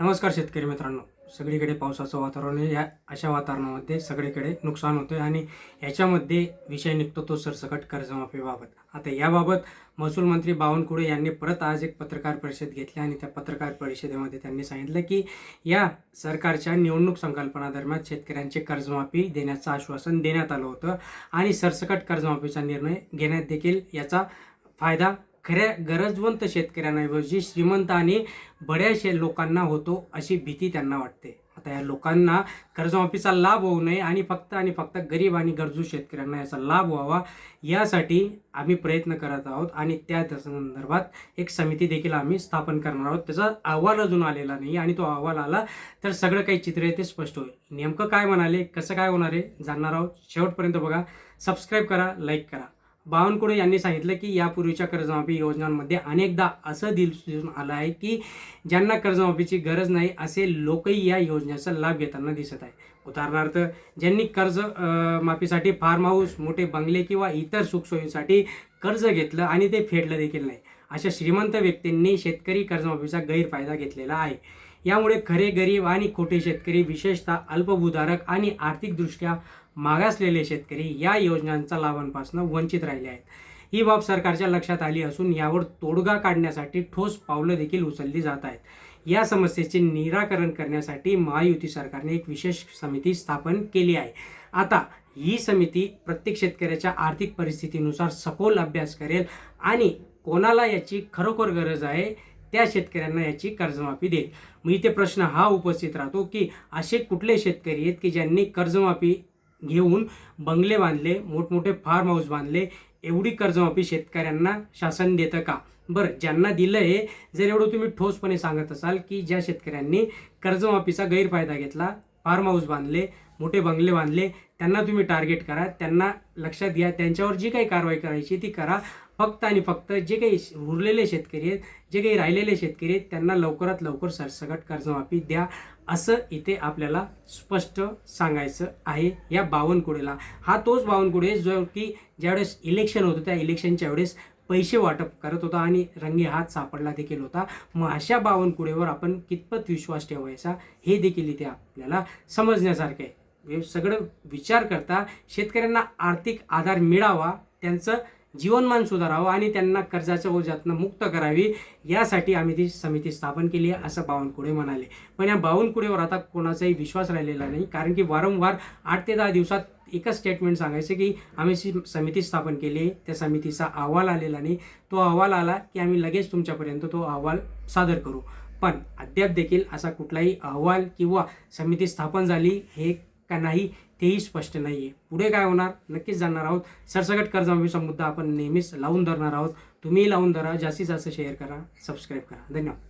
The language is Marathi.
नमस्कार शेतकरी मित्रांनो. सगळीकडे पावसाचं वातावरण आहे. या अशा वातावरणामध्ये सगळीकडे नुकसान होतं आहे आणि याच्यामध्ये विषय निघतो तो सरसकट कर्जमाफीबाबत आता याबाबत महसूल मंत्री बावनकुळे यांनी परत आज एक पत्रकार परिषद घेतली आणि त्या पत्रकार परिषदेमध्ये त्यांनी सांगितलं की या सरकारच्या निवडणूक संकल्पनादरम्यान शेतकऱ्यांचे कर्जमाफी देण्याचं आश्वासन देण्यात आलं होतं आणि सरसकट कर्जमाफीचा निर्णय घेण्यात देखील याचा फायदा खऱ्या गरजवंत शेतकऱ्यांऐवजी श्रीमंत आणि बड्या शे लोकांना होतो अशी भीती त्यांना वाटते. आता या लोकांना कर्जमाफीचा लाभ होऊ नये आणि फक्त आणि फक्त गरीब आणि गरजू शेतकऱ्यांना याचा लाभ व्हावा यासाठी आम्ही प्रयत्न करत आहोत आणि त्या संदर्भात एक समिती देखील आम्ही स्थापन करणार आहोत. त्याचा अहवाल अजून आलेला नाही आणि तो अहवाल आला तर सगळं काही चित्र आहे ते स्पष्ट होईल. नेमकं काय म्हणाले कसं काय होणार आहे जाणणार आहोत. शेवटपर्यंत बघा. सबस्क्राईब करा लाईक करा. बावनकुळे यांनी सांगितलं की यापूर्वीच्या कर्जमाफी योजनांमध्ये अनेकदा असं दिसून आलं आहे की ज्यांना कर्जमाफीची गरज नाही असे लोकही या योजनेचा लाभ घेताना दिसत आहे उदाहरणार्थ ज्यांनी कर्ज माफीसाठी फार्म हाऊस मोठे बंगले किंवा इतर सुखसोयीसाठी कर्ज घेतलं आणि ते फेडलं देखील नाही अशा श्रीमंत व्यक्तींनी शेतकरी कर्जमाफीचा गैरफायदा घेतलेला आहे. यामुळे खरे गरीब आणि खोटे शेतकरी विशेषतः अल्पभूधारक आणि आर्थिकदृष्ट्या मागासलेले शेतकरी या योजनांचा लाभांपासून वंचित राहिले आहेत. ही बाब सरकारच्या लक्षात आली असून यावर तोडगा काढण्यासाठी ठोस पावलं देखील उचलली जात आहेत. या समस्येचे निराकरण करण्यासाठी महायुती सरकारने एक विशेष समिती स्थापन केली आहे. आता ही समिती प्रत्येक शेतकऱ्याच्या आर्थिक परिस्थितीनुसार सखोल अभ्यास करेल आणि कोणाला याची खरोखर गरज आहे त्या शेतकऱ्यांना याची कर्जमाफी देईल. मग इथे प्रश्न हा उपस्थित राहतो की असे कुठले शेतकरी आहेत की ज्यांनी कर्जमाफी घेऊन बंगले बांधले मोठमोठे फार्म हाऊस बांधले. एवढी कर्जमाफी शेतकऱ्यांना शासन देतं का? बरं ज्यांना दिलं आहे जर एवढं तुम्ही ठोसपणे सांगत असाल की ज्या शेतकऱ्यांनी कर्जमाफीचा गैरफायदा घेतला फार्म हाऊस बांधले मोठे बंगले बांधले त्यांना तुम्ही टार्गेट करा त्यांना लक्षात घ्या त्यांच्यावर जी काही कारवाई करायची ती करा. फक्त आणि फक्त जे काही उरलेले शेतकरी आहेत जे काही राहिलेले शेतकरी आहेत त्यांना लवकरात लवकर सरसकट कर्जमाफी द्या. असं इथे आपल्याला स्पष्ट सांगायचं आहे या बावनकुळेला. हा तोच बावनकुळे जो की ज्यावेळेस इलेक्शन होतं त्या इलेक्शनच्या वेळेस पैसे वाटप करत होता आणि रंगे हात सापडला देखील होता. मग अशा बावनकुळेवर आपण कितपत विश्वास ठेवायचा हे देखील इथे आपल्याला समजण्यासारखं आहे. हे सगळं विचार करता शेतकऱ्यांना आर्थिक आधार मिळावा त्यांचं जीवनमान सुधारावं आणि त्यांना कर्जाच्या ओझ्यातनं मुक्त करावी यासाठी आम्ही ती समिती स्थापन केली आहे असं बावनकुळे म्हणाले. पण या बावनकुळेवर आता कोणाचाही विश्वास राहिलेला नाही कारण की वारंवार आठ ते दहा दिवसात एकच स्टेटमेंट सांगायचं की आम्ही समिती स्थापन केली आहे त्या समितीचा अहवाल आलेला नाही. तो अहवाल आला की आम्ही लगेच तुमच्यापर्यंत तो अहवाल सादर करू. पण अद्याप देखील असा कुठलाही अहवाल किंवा समिती स्थापन झाली हे का नाही तेही स्पष्ट नाही आहे पुढे काय होणार? नक्कीच जाणणार आहोत. सरसकट कर्जमाफीचा मुद्दा आपण नेहमीच लावून धरणार आहोत. तुम्ही लावून धरा. जास्तीत जास्त शेअर करा. सबस्क्राईब करा. धन्यवाद.